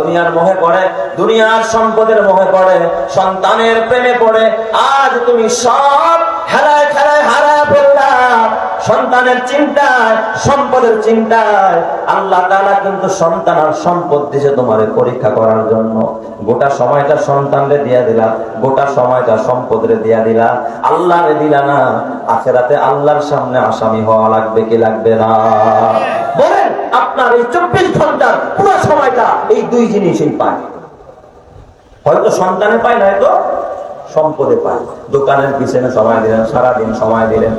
দুনিয়ার মোহে পড়ে, দুনিয়ার সম্পদের মোহে পড়ে, সন্তানের প্রেমে পড়ে, আজ তুমি সব হেলায় খেলায় হারায় ফেললা সন্তানের চিন্তায়, সম্পদের চিন্তায়। আল্লাহ তাআলা কিন্তু সন্তান আর সম্পদ দিছে তোমারে পরীক্ষা করার জন্য। গোটা সময়টা সন্তানরে দিয়া দিলা, গোটা সময়টা সম্পদরে দিয়া দিলা। আল্লাহ রে দিলা না, আখেরাতে আল্লাহর সামনে আসামি হওয়া লাগবে কি লাগবে না? বলেন আপনার এই চব্বিশ ঘণ্টার পুরো সময়টা এই দুই জিনিসই পায়। হয়তো সন্তানে পায় না, হয়তো সম্পদে পায়। দোকানের পিছনে সময় দিলেন, সারাদিন সময় দিলেন।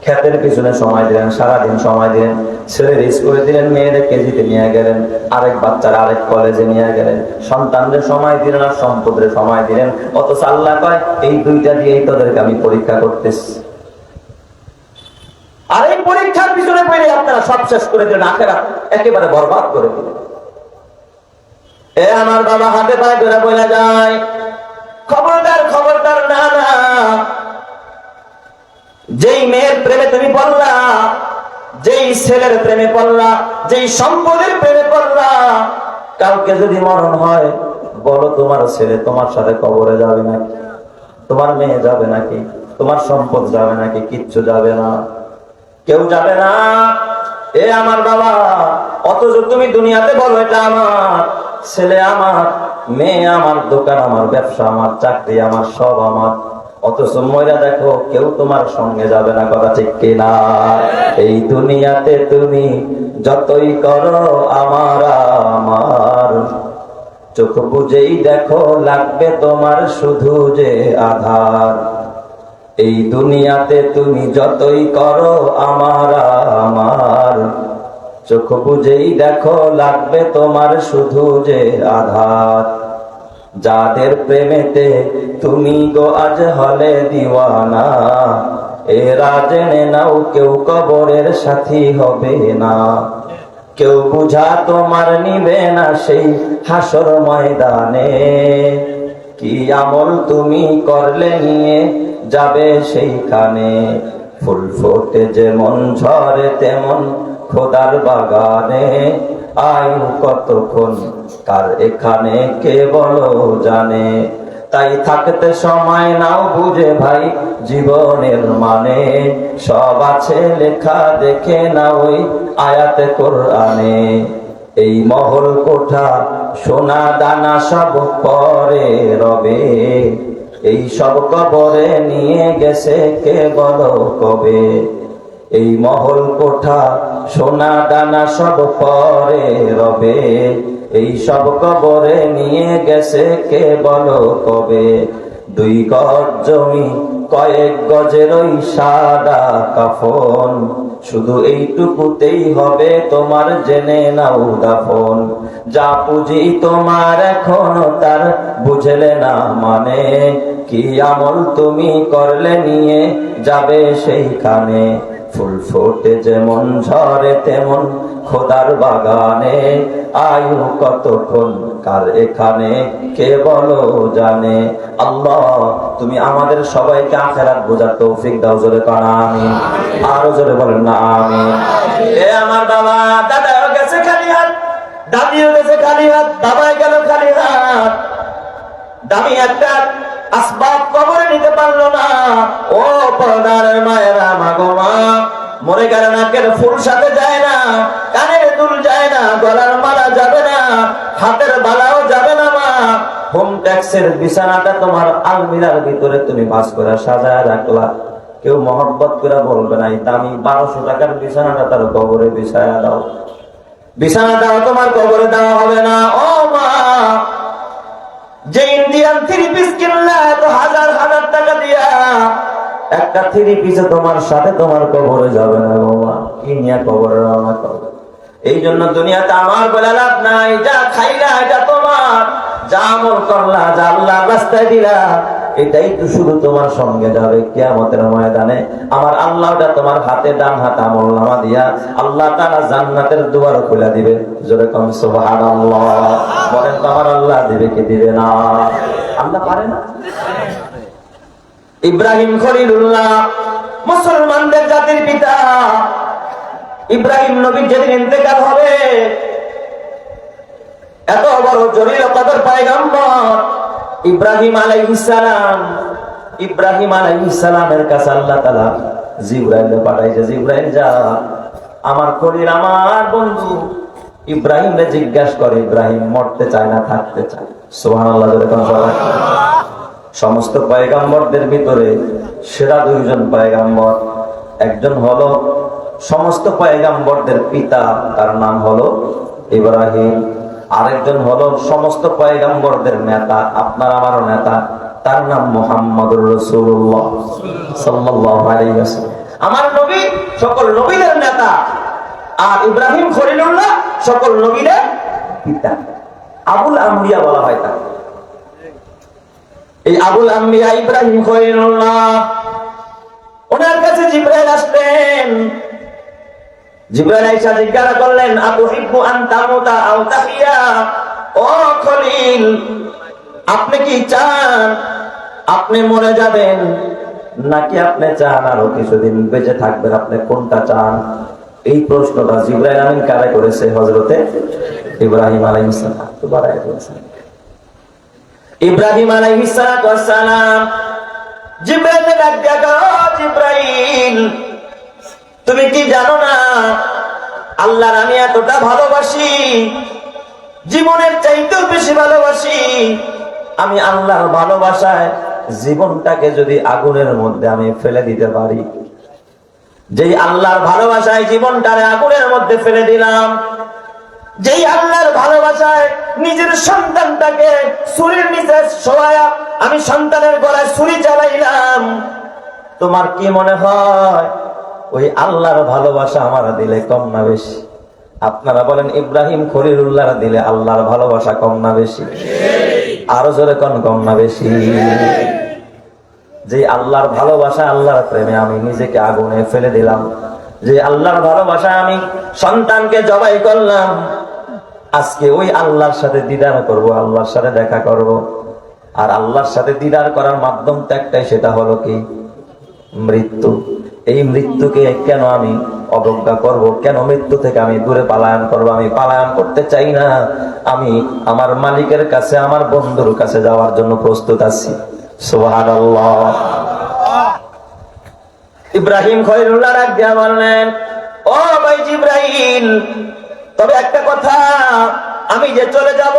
ক্ষেতের পিছনে সময় দিলেন, সারাদিন সময় দিলেন। ছেলের স্কুলে দিলেন মেয়েদের কেজিতে নিয়ে গেলেন। আরেক বাচ্চারা আরেক কলেজে নিয়ে গেলেন। সন্তানদের সময় দিলেন আর সম্পদের সময় দিলেন। অথচ আল্লাহ কয়, এই দুইটা দিয়েই তোদেরকে আমি পরীক্ষা করতেছি। আর এই পরীক্ষার পিছনে পেরে আপনারা সব শেষ করে দিলেন আখেরা একেবারে বরবাদ করে দিলেন। এ আমার বাবা হাতে পায়ে ধরে বলে যায়, খবরদার খবরদার, না না। যেই মেয়ের প্রেমে তুমি পড়লা, যেই ছেলের প্রেমে পড়লা, যেই সম্পদের প্রেমে পড়লা কালকে যদি মরণ হয়, বলো তোমার ছেলে তোমার সাথে কবরে যাবে নাকি? তোমার মেয়ে যাবে নাকি? তোমার সম্পদ যাবে নাকি? কিচ্ছু যাবে না। কেউ যাবে না। এ আমার বাবা, অথচ তুমি দুনিয়াতে বলো এটা আমার। ছেলে আমার, মেয়ে আমার, দোকান আমার, ব্যবসা আমার, চাকরি আমার, সব আমার। অথচ ময়রা দেখো, কেউ তোমার সঙ্গে যাবে না, কথা ঠিক কিনা? এই দুনিয়াতে তুমি যতই করো, আমার আমার। চোখ বুঝেই দেখো, লাগবে তোমার শুধু যে আধার। এই দুনিয়াতে তুমি যতই করো, আমার আমার। চোখ বুঝেই দেখো, লাগবে তোমার শুধু যে আধার যাদের প্রেমেতে তুমি গো আজ হলে দিওয়ানা, এরা জেনে নাও কেউ কবরের সাথী হবে না। কেউ বুঝা তোমার নিবে না সেই হাসর ময়দানে। কি আমল তুমি করলে নিয়ে যাবে সেইখানে। ফুল ফোটে যেমন ঝরে তেমন খোদার বাগানে। আয়ু কতক্ষণ কার এখানে কে বলো জানে। তাই থাকতে সময় নাও বুঝে ভাই, জীবনের মানে। সব আছে লেখা, দেখে না ওই আয়াতে কোরআনে। এই মহল কোঠা, সোনা দানা সব পরে রবে। এই সব কবরে নিয়ে গেছে কে বলো কবে? এই মহল কোঠা, সোনা দানা সব পরে রবে। এই সব কবরে নিয়ে গেছে কে বলো কবে? দুই গজ জমি, কয়েক গজের ওই সাদা কাফন। শুধু এইটুকুতেই হবে তোমার জেনে নাও দাফন। যা পুঁজি তোমার এখন তার বুঝলে না মানে। কি আমল তুমি করলে নিয়ে যাবে সেইখানে। ফুল ফোটে যেমন, ঝরে তেমন খোদার বাগানে। আয়ু কতক্ষণ? কার এখানে, কে বলো জানে। আল্লাহ, তুমি আমাদের সবাইকে আখেরাত বোঝার তৌফিক দাও জোরে কানা আমি আরও জোরে বলেন না আমি আমার বাবা দাদা গেছে খালি হাত। দাদিও গেছে খালি হাত। বাবাই গেল খালি হাত। দামি একটা আসবাব কবরে নিতে পারল না। ও পর্দার মায়েরা, মাগো মা, মরে গেল নাকের ফুল সাথে যায় না, কানের দুল যায় না, গলার মালা যাবে না, হাতের বালাও যাবে না, মা। হোম ট্যাক্সের বিছানাটা তোমার আলমিরার ভিতরে তুমি বাস করে সাজায় রাখলা। কেউ মহব্বত করে বলবে না এই দামি বারোশো টাকার বিছানাটা তার কবরে বিছায়া দাও। বিছানা দাও তোমার কবরে দেওয়া হবে না। ও মা যে ইন্ডিয়ান থ্রি পিস কিনলা এত হাজার হাজার টাকা দিয়া একটা থ্রি পিসে তোমার সাথে তোমার কবরে যাবে না বাবা কি নিয়ে কবরে রওনা করবে? এই জন্য দুনিয়াতে আমার বলে লাভ নাই, যা খাইলা এটা তোমার। যা আমল করলা, যা আল্লাহ রাস্তায় দিলা এটাই তো শুধু তোমার সঙ্গে যাবে কিয়ামতের ময়দানে। আমার আল্লাহটা তোমার হাতে, ডান হাত আমল নামা দিয়া আল্লাহ তারা জান্নাতের দুয়ার খুলে দিবে। জোরে কম, সুবহানাল্লাহ। বলেন তো আমার আল্লাহ দিবে কি দিবে না? আল্লাহ পারে না? ইব্রাহিম খলিলুল্লাহ, মুসলমানদের জাতির পিতা। ইব্রাহিম নবীর যেদিন ইন্তেকাল হবে, এত বড় জলিল কদর পায়গাম্বর ইব্রাহিম আলাইহিসসালাম ইব্রাহিম আলাইহিসসালামের কাছে আল্লাহ তাআলা জিবরাইল পাঠাইছে, জিবরাইল যা, আমার খলিল আমার বন্ধু। ইব্রাহিমকে জিজ্ঞাসা করে, ইব্রাহিম মরতে চায় না, থাকতে চায়। সুবহানাল্লাহ যেরকম সবাই সমস্ত পয়গাম্বরদের ভিতরে সেরা দুইজন পয়গাম্বর। একজন হলো সমস্ত পয়গাম্বরদের পিতা, তার নাম হলো ইব্রাহিম। আরেকজন হলো সমস্ত পয়গাম্বরদের নেতা, আপনার আমারও নেতা, তার নাম মোহাম্মদুর রসুল্লাহ ওয়াসাল্লাম। আমার নবী সকল নবীদের নেতা, আর ইব্রাহিম খলিলুল্লাহ সকল নবীদের পিতা। আবুল আম্বিয়া বলা হয় তাকে। এই আবুল আম্বিয়া ইব্রাহিম খলিলুল্লাহ, ওনার কাছে জিব্রাইল আসলেন। আপনি কি চান? আপনি মরে যাবেন, নাকি আপনি চান আরও কিছুদিন বেঁচে থাকবেন? আপনি কোনটা চান? এই প্রশ্নটা জিব্রাইল করেছে? হজরতে ইব্রাহিম আলাইহিস সালাম। তো দিয়েছেন ইব্রাহিম আলাইহিস সালাম জিব্রাইল জিব্রাইল তুমি কি জানো না? আল্লাহর আমি এতটা ভালোবাসি, জীবনের চাইতেও বেশি ভালোবাসি। আমি আল্লাহর ভালোবাসায় জীবনটাকে যদি আগুনের মধ্যে আমি ফেলে দিতে পারি। যেই আল্লাহর ভালোবাসায় জীবনটারে আগুনের মধ্যে ফেলে দিলাম, যেই আল্লাহর ভালোবাসায় নিজের সন্তানটাকে ছুরির নিচে শোয়া আমি সন্তানের গলায় ছুরি চালাইলাম, তোমার কি মনে হয় ওই আল্লাহর ভালোবাসা আমার দিলে কম না বেশি? আপনারা বলেন, ইব্রাহিম খলিলুল্লাহ দিলে আল্লাহর ভালোবাসা কম না বেশি? আরও জোরে কন, কম না বেশি। যে আল্লাহর ভালোবাসা আল্লাহর প্রেমে আমি নিজেকে আগুনে ফেলে দিলাম। যে আল্লাহর ভালোবাসা আমি সন্তানকে জবাই করলাম। আজকে ওই আল্লাহর সাথে দিদার করব, আল্লাহর সাথে দেখা করব। আর আল্লাহর সাথে দিদার করার মাধ্যম তো একটাই, সেটা হলো কি? মৃত্যু। এই মৃত্যুকে কেন আমি অবজ্ঞা করব? কেন মৃত্যু থেকে আমি দূরে পালায়ন করব? আমি পালায়ন করতে চাই না। আমি আমার মালিকের কাছে, আমার বন্ধুর কাছে যাওয়ার জন্য প্রস্তুত আছি। ইব্রাহিম বললেন, ও ভাই ইব্রাহিম তবে একটা কথা, আমি যে চলে যাব,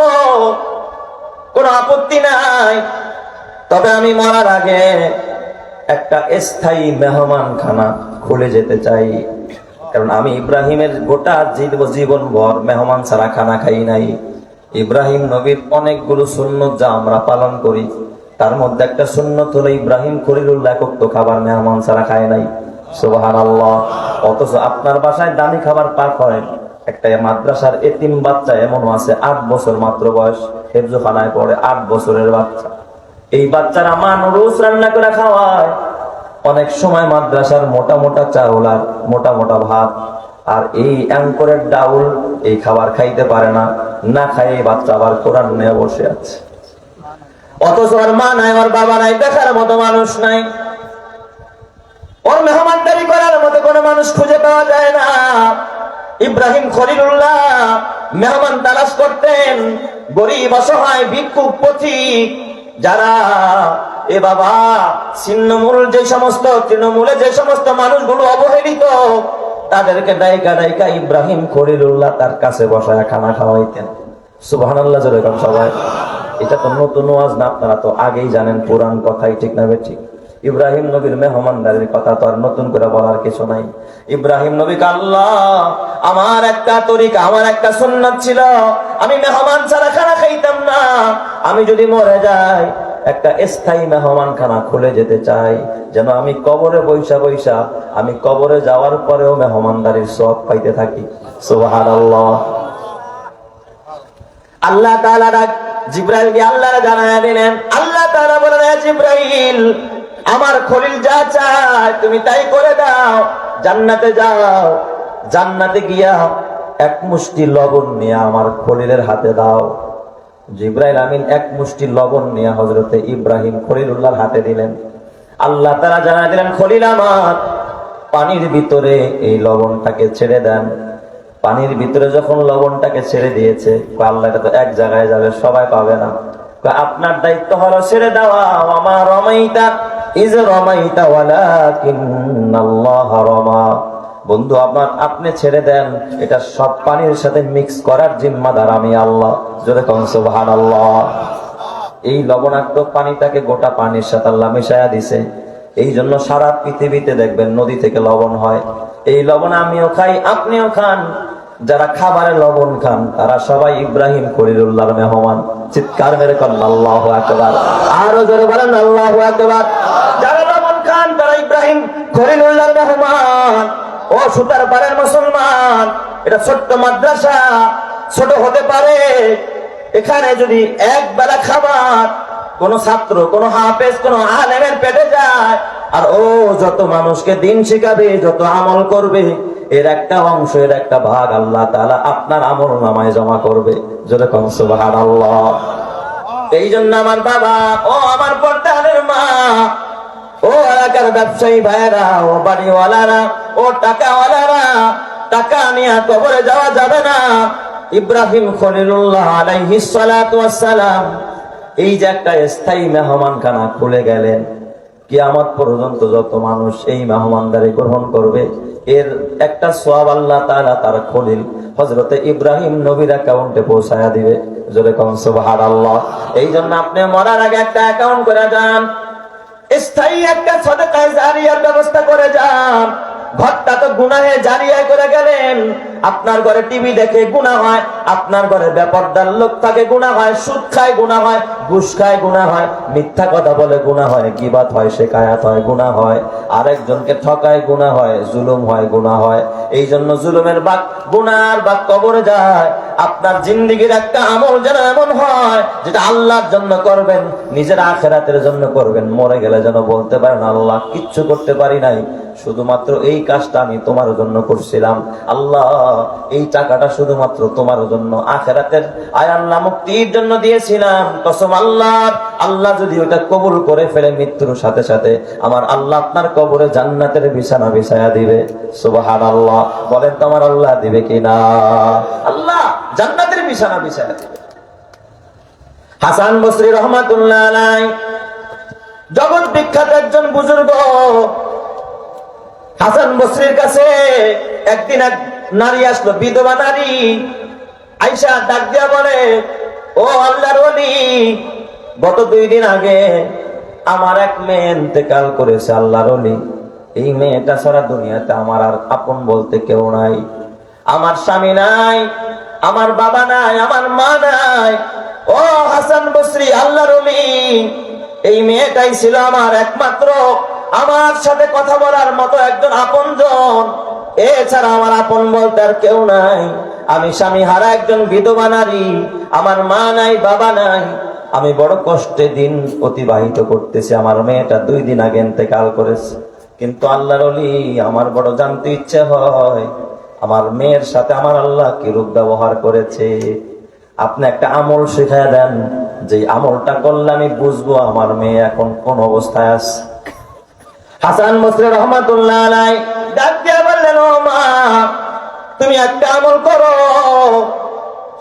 কোনো আপত্তি নাই। তবে আমি মরার আগে একটা স্থায়ী মেহমান খানা খুলে যেতে চাই। কারণ আমি ইব্রাহিমের গোটা জীব- জীবন ভর মেহমান ছাড়া খানা খাই নাই। ইব্রাহিম নবীর অনেকগুলো সুন্নত যা আমরা পালন করি, তার মধ্যে একটা সুন্নত হলো ইব্রাহিম খলিলুল্লাহ একক খাবার মেহমান ছাড়া খায় নাই। সুবাহান আল্লাহ অথচ আপনার বাসায় দামি খাবার পাক হয় একটা মাদ্রাসার এতিম বাচ্চা এমনও আছে, আট বছর মাত্র বয়স। হেফজোখানায় পড়ে আট বছরের বাচ্চা। এই বাচ্চারা মান রোজ রান্না করে খাওয়ায়। অনেক সময় মাদ্রাসার মোটা মোটা চাউল আর মোটা মোটা ভাত আর এই অ্যাঙ্করের ডাউল এই খাবার খাইতে পারে না না খাই এই বাচ্চা আবার কোরআন নিয়ে বসে আছে। অথচ ওর মা নাই, ওর বাবা নাই দেখার মতো মানুষ নাই। ওর মেহমানদারি করার মতো কোনো মানুষ খুঁজে পাওয়া যায় না। ইব্রাহিম খলিলুল্লাহ মেহমান তালাশ করতেন, গরিব, অসহায়, ভিক্ষুক, পথিক যারা এ বাবা, ছিন্নমূল যে সমস্ত, তৃণমূলে যে সমস্ত মানুষগুলো অবহেলিত, তাদেরকে দায়িকা দায়িকা ইব্রাহিম খলিলুল্লাহ তার কাছে বসায় খানা খাওয়াইতেন। সুবাহ সবাই। এটা তো নতুন আজ না, আপনারা তো আগেই জানেন পুরান কথাই ঠিক না ঠিক ইব্রাহিম নবীর মেহমানদারির কথা তো আর নতুন করে বলার কিছু নাই। ইব্রাহিম নবী আল্লাহ, আমার একটা তরিকা, আমার একটা সুন্নাত ছিল। আমি মেহমান ছাড়া খানা খাইতাম না। আমি যদি মরে যাই, একটা স্থায়ী মেহমান খানা খুলে যেতে চাই। যেন আমি কবরে বৈশা বৈশা, আমি কবরে যাওয়ার পরেও মেহমানদারির সব পাইতে থাকি। সুবহানাল্লাহ। আল্লাহ তাআলা ডাক জিব্রাইলকে আল্লাহ জানায় দিলেন। আল্লাহ তাআলা বলেন, "হে জিব্রাইল আমার খলিল যা চায়, তুমি তাই করে দাও। জান্নাতে যাও, জান্নাতে গিয়া এক মুষ্টি লবণ নিয়ে আমার খলিলের হাতে দাও। জিব্রাইল আমিন এক মুষ্টি লবণ নিয়ে হজরতে ইব্রাহিম খলিলুল্লাহর হাতে দিলেন। আল্লাহ তারা জানায় দিলেন, খলিল আমার, পানির ভিতরে এই লবণটাকে ছেড়ে দেন। পানির ভিতরে যখন লবণটাকে ছেড়ে দিয়েছে আল্লাহ, এটা তো এক জায়গায় যাবে, সবাই পাবে না। আপনার দায়িত্ব হলো ছেড়ে দেওয়া, আমার রমাইতা ইজ রমাইতা ওয়ালাকিন্নাল্লাহ রমা। বন্ধু, আপনার, আপনি ছেড়ে দেন। এটা সব পানির সাথে মিক্স করার জিম্মাদার আমি আল্লাহ। যদি কন, সুবহানাল্লাহ। এই লবণাক্ত পানিটাকে গোটা পানির সাথে আল্লাহ মিশাইয়া দিছে। এই জন্য সারা পৃথিবীতে দেখবেন নদী থেকে লবণ হয়। এই লবণ আমিও খাই, আপনিও খান। যারা খাবারে লবণ খান, তারা সবাই ইব্রাহিম খলিলুল্লাহর মেহমান। চিৎকার মেরে করেন আল্লাহ আকবার। আরও জোরে বলেন, আল্লাহ আকবার। যারা লবণ খান, তারা ইব্রাহিম খলিলুল্লাহর মেহমান। ও সুতার পাড়ের মুসলমান, এটা ছোট্ট মাদ্রাসা, ছোট হতে পারে। এখানে যদি এক বেলা খাবার, কোন ছাত্র, কোন হাফেজ, কোন আলেমের পেটে যায়, আর ও যত মানুষকে দিন শিখাবে, যত আমল করবে এর একটা অংশ, এর একটা ভাগ আল্লাহ তাআলা আপনার আমল নামায় জমা করবে। যদি কম আল্লাহ এই জন্য আমার বাবা, ও আমার পর্দানের মা, ও এলাকার ব্যবসায়ী ভাইয়েরা, ও বাড়িওয়ালারা, ও টাকাওয়ালারা, টাকা নিয়ে কবরে যাওয়া যাবে না। ইব্রাহিম খলিলুল্লাহ আলাইহিস ওয়াসসালাম এই যে একটা স্থায়ী মেহমানখানা খুলে গেলেন। কিয়ামত পর্যন্ত যত মানুষ এই মেহমানদারি গ্রহণ করবে, এর একটা সোয়াব আল্লাহ তারা তার খলিল হযরতে ইব্রাহিম নবীর অ্যাকাউন্টে পৌঁছায়া দিবে। জোরে কম সুবহানাল্লাহ। এই জন্য আপনি মরার আগে একটা অ্যাকাউন্ট করে যান। স্থায়ী একটা সদকায় জারিয়ার ব্যবস্থা করে যান। ঘরটা তো গুনাহে জারিয়া করে গেলেন। আপনার ঘরে টিভি দেখে গুণা হয়, আপনার ঘরে ব্যাপারদার লোক থাকে গুণা হয়, সুদ খায় গুণা হয়, ঘুষ খায় গুণা হয়, মিথ্যা কথা বলে গুণা হয় গিবাত হয় শেখায়াত হয় গুণা হয়, আরেকজনকে ঠকায় গুণা হয়, জুলুম হয় গুণা হয়। এই জন্য জুলুমের বাক গুনার বাক কবরে যায়। আপনার জিন্দিগির একটা আমল যেন এমন হয়, যেটা আল্লাহর জন্য করবেন, নিজের আখেরাতের জন্য করবেন, মরে গেলে যেন বলতে পারেন, আল্লাহ, কিচ্ছু করতে পারি নাই। শুধুমাত্র এই কাজটা আমি তোমার জন্য করছিলাম। আল্লাহ এই টাকাটা শুধুমাত্র তোমার জন্য আখেরাতের আয় আল্লাহ মুক্তির জন্য দিয়েছিলাম। কসম আল্লাহ আল্লাহ যদি ওটা কবুল করে ফেলে মৃত্যুর সাথে সাথে আমার আল্লাহ আপনার কবরে জান্নাতের বিছানা বিছায়া দিবে। সুবাহান আল্লাহ বলেন তো আমার আল্লাহ দিবে কিনা আল্লাহ জান্নাতের বিছানা বিছায়া দিবে। হাসান বসরি রহমাতুল্লাহ আলাই, জগৎ বিখ্যাত একজন বুজুর্গ। হাসান বসরির কাছে একদিন এক নারী আসলো, বিধবা নারী। আইসা ডাক দিয়া বলে, ও আল্লাহর গত দুই দিন আগে আমার এক মেয়ে ইন্তেকাল করেছে আল্লাহর এই মেয়েটা সারা দুনিয়াতে আমার আর আপন বলতে কেউ নাই। আমার স্বামী নাই, আমার বাবা নাই, আমার মা নাই। ও হাসান বসরি, আল্লাহর এই মেয়েটাই ছিল আমার একমাত্র। আমার সাথে কথা বলার মতো একজন আপনজন। এছাড়া আমার আপন বলতে আর কেউ নাই। আমি স্বামী হারা একজন বিধবা নারী। আমার মা নাই, বাবা নাই। আমি বড় কষ্টে দিন অতিবাহিত করতেছি। আমার মেয়েটা দুই দিন আগে ইন্তেকাল করেছে। কিন্তু আল্লাহর অলি আমার বড় জানতে ইচ্ছে হয়, আমার মেয়ের সাথে আমার আল্লাহ কিরূপ ব্যবহার করেছে? আপনি একটা আমল শেখায় দেন। যে আমলটা করলে আমি বুঝব আমার মেয়ে এখন কোন অবস্থায় আছে। হাসান মুসলিম রহমতুল্লাহ আলাই তুমি একটা আমল করো।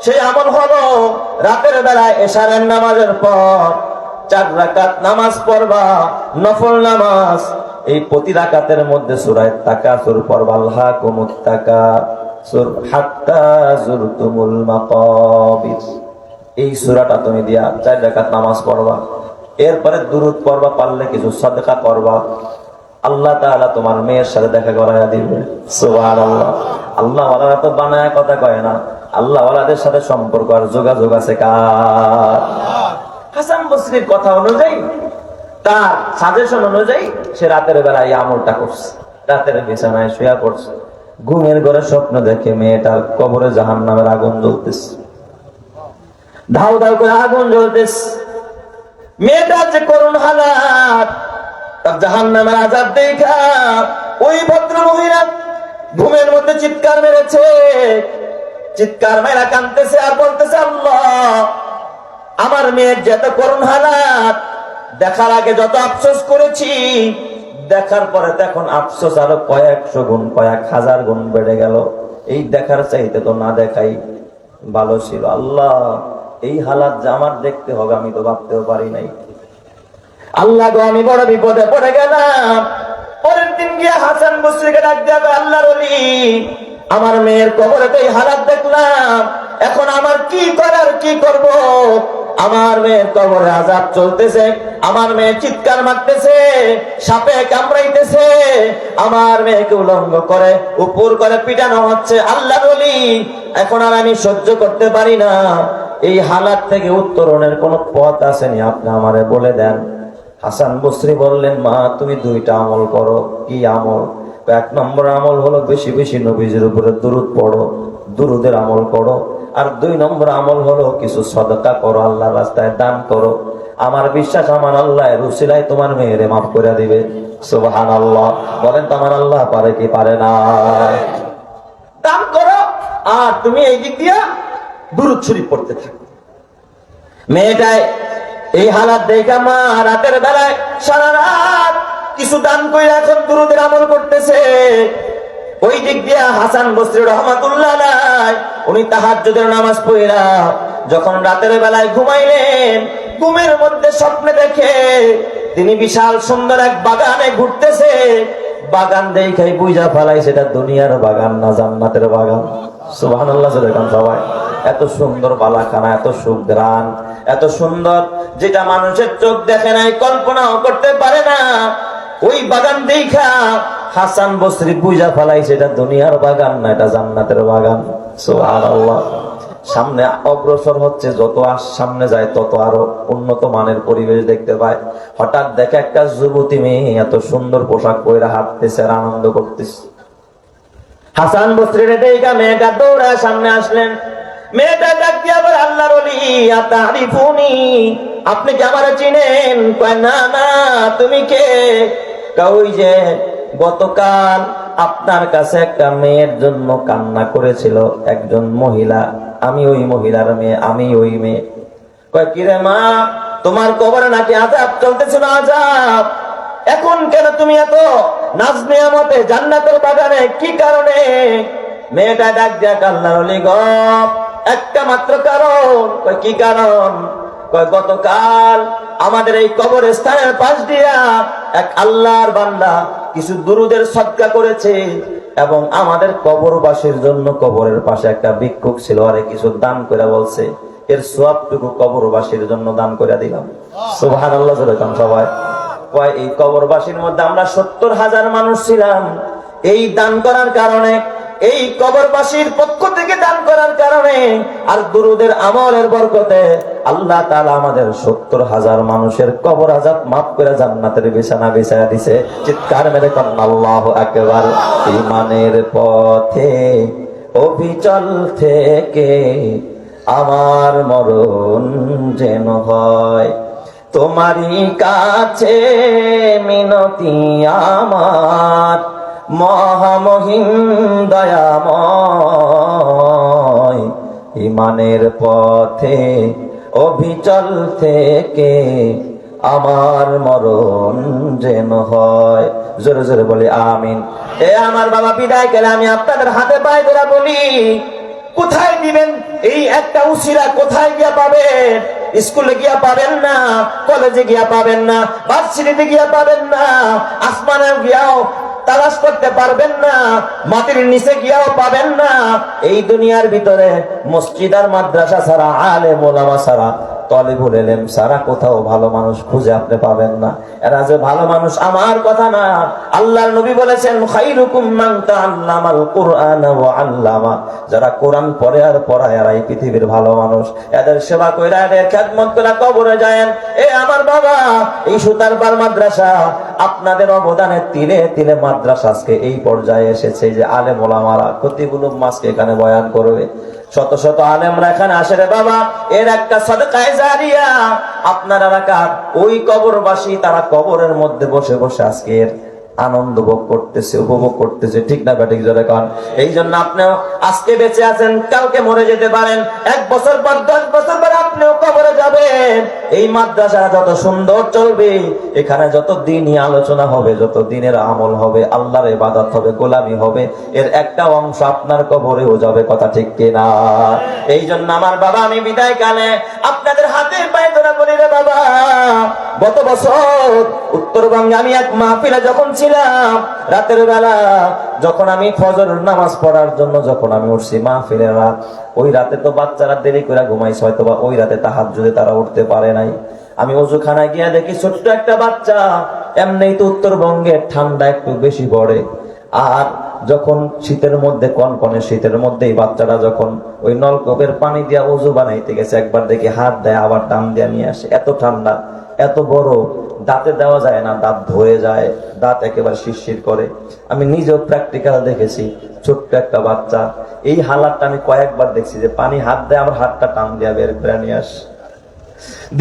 সেই আমল হলো রাতের বেলায় এশারের নামাজের পর চার রাকাত নামাজ পড়বা, নফল নামাজ। এই প্রতি রাকাতের মধ্যে সুরায় তাকাসুর পড়বা, আল্লাহ কুমুত্তাকা, সুর হাত্তা জুরতুমুল মাকাবির। এই সুরাটা তুমি দিয়া চার রাকাত নামাজ পড়বা। এরপরে দুরুদ পড়বা, পারলে কিছু সদকা করবা আল্লাহ তাআলা তোমার মেয়ের সাথে দেখা করাইয়া দিবে। সুবহানাল্লাহ। আল্লাহ ওয়ালারা তো বানায় কথা কয় না। আল্লাহ সাথে সম্পর্ক আর যোগাযোগ আছে কার? হাসান বসরির কথা অনুযায়ী, তার সাজেশন অনুযায়ী সে রাতের বেলায় আমলটা করছে। রাতের বিছানায় শুয়া ঘুমের ঘরে স্বপ্ন দেখে মেয়েটার কবরে জাহান নামের আগুন জ্বলতেছে। ধাউ ধাউ করে আগুন জ্বলতেছে। মেয়েটার যে করুণ হালাত আজাদ দেখা। ওই ভদ্র মহিলা ঘুমের মধ্যে চিৎকার মেরেছে। চিৎকার মেরা কানতেছে আর বলতেছে, আল্লাহ, আমার মেয়ের হালাত, দেখার আগে যত আফসোস করেছি, দেখার পরে তো এখন আফসোস আরও কয়েকশো গুণ, কয়েক হাজার গুণ বেড়ে গেল। এই দেখার চাইতে তো না দেখাই ভালো ছিল। আল্লাহ, এই হালাত যে আমার দেখতে হবে, আমি তো ভাবতেও পারি নাই। আল্লাহ গো আমি বড় বিপদে পড়ে গেলাম। পরের দিন গিয়ে হাসান বসরিকে ডাক দিয়া কয়, আল্লাহর অলি আমার মেয়ের কবরে তো হালাত দেখলাম। এখন আমার কি করার কি করব? আমার মেয়ের কবরে আজাব চলতেছে আমার মেয়ে চিৎকার মারতেছে সাপে কামড়াইতেছে আমার মেয়েকে উলঙ্গ করে উপর করে পিটানো হচ্ছে। আল্লাহ বলি এখন আর আমি সহ্য করতে পারি না। এই হালাত থেকে উত্তরণের কোনো পথ আসেনি আপনি আমারে বলে দেন। হাসান বসরি বললেন, মা, তুমি দুইটা আমল করো। কি আমল? এক নম্বর আমল হলো, বেশি বেশি নবীজির উপরে দুরুদ পড়ো, দুরুদের আমল করো। আর দুই নম্বর আমল হলো, কিছু সদকা করো আল্লাহ রাস্তায় দান করো। আমার বিশ্বাস, আমার আল্লাহ রুসিলাই তোমার মেয়েরে মাফ করে দিবে। সুবহান আল্লাহ বলেন তো, আমার আল্লাহ পারে কি পারে না? দান করো, আর তুমি এই দিক দিয়া দুরুদ শরীফ পড়তে থাকো। মেয়েটায় এই হালাত দেখা মা রাতের বেলায় সারা রাত কিছু দান করে এখন গুরুদের আমল করতেছে। ওই দিক দিয়া হাসান বসরি রহমাতুল্লাহ নাই উনি তাহাজ্জুদের নামাজ পড়িরা যখন রাতের বেলায় ঘুমাইলেন, ঘুমের মধ্যে স্বপ্নে দেখে তিনি বিশাল সুন্দর এক বাগানে ঘুরতেছে। বাগান দেখাই বুঝা ফেলাই, সেটা দুনিয়ার বাগান না জান্নাতের বাগান। সুবাহ সবাই। এত সুন্দর বালাখানা, এত সুগ্রান এত সুন্দর, যেটা মানুষের চোখ দেখে নাই, কল্পনাও করতে পারে না। ওই বাগান দেখা হাসান বসরি পূজা ফেলাই, সেটা দুনিয়ার বাগান না, এটা জান্নাতের বাগান। সুবহানাল্লাহ। সামনে অগ্রসর হচ্ছে, যত আর সামনে যায়, তত আরও উন্নত মানের পরিবেশ দেখতে পায়। হঠাৎ দেখে একটা যুবতী মেয়ে এত সুন্দর পোশাক পরে হাঁটতেছে আর আনন্দ করতেছে। হাসান বস্ত্রের দেখা মেয়েটা দৌড়ায় সামনে আসলেন। মেয়েটা ডাক আবার আপনি চিনেন? কয়, না না, তুমি কে? যে গতকাল আপনার কাছে একটা মেয়ের জন্য কান্না করেছিল একজন মহিলা। আমি ওই মহিলার মেয়ে, আমি ওই মেয়ে। কয়, কিরে মা, তোমার কবরে নাকি আজাব চলতেছিল আজাব এখন কেন তুমি এত নাজ নিয়ামতে জান্নাতের বাগানে? কি কারণে? মেয়েটা ডাক দিয়া কাল্লার অলি গ, একটা মাত্র কারণ। কয়, কি কারণ? কয়, গতকাল আমাদের এই কবর স্থানের পাশ দিয়া এক আল্লাহর বান্দা কিছু দুরুদের সৎকা করেছে। এবং আমাদের কবরবাসীর জন্য কবরের পাশে একটা ভিক্ষুক ছিল, আরে কিছু দান করে বলছে, এর সবটুকু কবরবাসীর জন্য দান করে দিলাম। সুভান আল্লাহ সবাই। এই কবরবাসীর মধ্যে আমরা সত্তর হাজার মানুষ ছিলাম। এই দান করার কারণে এই কবরবাসীর পক্ষ থেকে দান করার কারণে আর দুরুদের আমলের বরকতে আল্লাহ তাআলা আমাদের সত্তর হাজার মানুষের কবর আজাব মাফ করে জান্নাতের বিছানা বিছায়া দিছে। চিৎকার মেরে আল্লাহ একেবার ইমানের পথে অভিচল থেকে আমার মরণ যেন হয়। তোমারই কাছে মিনতি আমার, মহামহিম দয়াময় ইমানের পথে অভিচল থেকে আমার মরণ যেন হয়। জোরে জোরে বলি, আমিন। এ আমার বাবা, বিদায় গেলে আমি আপনাদের হাতে পায়ে ধরা বলি, কোথায় দিবেন এই একটা উসিরা কোথায় গিয়া পাবেন? স্কুলে গিয়া পাবেন না, কলেজে গিয়া পাবেন না, ভার্সিটিতে গিয়া পাবেন না আসমানে গিয়াও তালাশ করতে পারবেন না, মাটির নিচে গিয়াও পাবেন না। এই দুনিয়ার ভিতরে মসজিদ আর মাদ্রাসা ছাড়া আলে মোলামা সারা আমার যারা কোরআন আর পৃথিবীর ভালো মানুষ। এদের সেবা কইরা খেদমত কবরে যায়েন। এ আমার বাবা, এই সুতার বার মাদ্রাসা আপনাদের অবদানে তিলে তিলে মাদ্রাস আজকে এই পর্যায়ে এসেছে যে আলেম ওলামারা কতিগুলো মাসকে এখানে বয়ান করবে। শত শত আলেমরা এখানে আসে রে বাবা, এর একটা সদকায় আপনার এলাকার ওই কবরবাসী তারা কবরের মধ্যে বসে বসে আজকের আনন্দ ভোগ করতেছে, উপভোগ করতেছে, ঠিক না ব্যাটিক জোরে কন? এই জন্য আপনিও আজকে বেঁচে আছেন, কালকে মরে যেতে পারেন, এক বছর পর, দশ বছর পর আপনিও কবরে যাবেন। এই মাদ্রাসা যত সুন্দর চলবে, এখানে যত দিনই আলোচনা হবে, যত দিনের আমল হবে, আল্লাহর ইবাদত হবে, গোলামি হবে, এর একটা অংশ আপনার কবরেও যাবে, কথা ঠিক কিনা? এই জন্য আমার বাবা, আমি বিদায় কালে আপনাদের হাতে পায়ে ধরা বলি রে বাবা। গত বছর উত্তরবঙ্গে আমি এক মাহফিলে যখন ছিলাম, রাতের বেলা যখন আমি ফজর নামাজ পড়ার জন্য যখন আমি উঠছি মাহফিলে রাত ওই রাতে তো বাচ্চারা দেরি করে ঘুমাইছে হয়তো বা ওই রাতে তাহার যদি তারা উঠতে পারে নাই। আমি অজুখানায় গিয়া দেখি ছোট্ট একটা বাচ্চা এমনি তো উত্তরবঙ্গে ঠান্ডা একটু বেশি পড়ে। আর যখন শীতের মধ্যে, কনকনে শীতের মধ্যে এই বাচ্চাটা যখন ওই নলকূপের পানি দিয়া উজু বানাইতে গেছে, একবার দেখি হাত দেয়, আবার টান দিয়া নিয়ে আসে। এত ঠান্ডা, এত বড়, দাঁতে দেওয়া যায় না, দাঁত ধরে যায়, দাঁত একেবারে শিরশির করে। আমি নিজেও প্র্যাকটিক্যাল দেখেছি, ছোট্ট একটা বাচ্চা। এই হালাতটা আমি কয়েকবার দেখছি যে পানি হাত দেয় আমার হাতটা টান দিয়া বের করে নিয়ে আসে।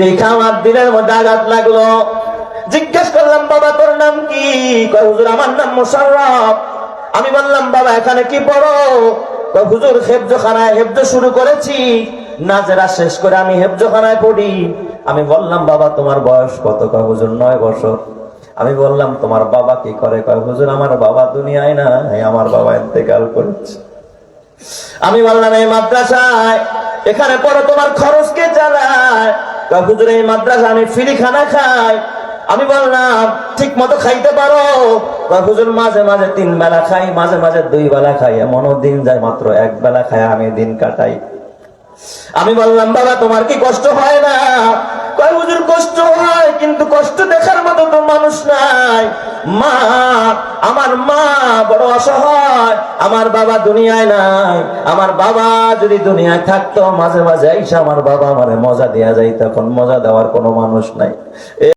দেখা আমার দিনের মধ্যে আঘাত লাগল। জিজ্ঞেস করলাম, বাবা, তোর নাম কি? হুজুর, আমার নাম মোশাররফ। আমি বললাম, বাবা, এখানে কি পড়ো? হুজুর, হেফজখানায় হেফজ শুরু করেছি। নাজেরা শেষ করে আমি হেফজখানায় পড়ি। আমি বললাম, বাবা, তোমার বয়স কত? কয়, হুজুর, নয় বছর। আমি বললাম, তোমার বাবা কি করে? কয়, হুজুর, আমার বাবা দুনিয়ায় না আমার বাবা ইন্তেকাল করেছে। আমি বললাম, এই মাদ্রাসায় এখানে পরে তোমার খরচ কে চালায়? হুজুর, এই মাদ্রাসা আমি ফ্রি খানা খাই। আমি বললাম, ঠিক মতো খাইতে পারো? হুজুর, মাঝে মাঝে তিন বেলা খাই, মাঝে মাঝে দুই বেলা খাই, এমনও দিন যায়, মাত্র এক বেলা খাই আমি দিন কাটাই। আমি বললাম, বাবা, তোমার কি কষ্ট হয় না? কয়, হুজুর, কষ্ট হয়, কিন্তু কষ্ট দেখার মতো তো মানুষ নাই। মা, আমার মা বড় অসহায়, আমার বাবা দুনিয়ায় নাই। আমার বাবা যদি দুনিয়ায় থাকতো, মাঝে মাঝে আমার বাবা আমারে মজা দেয়া যাইতো, এখন মজা দেওয়ার কোনো মানুষ নাই।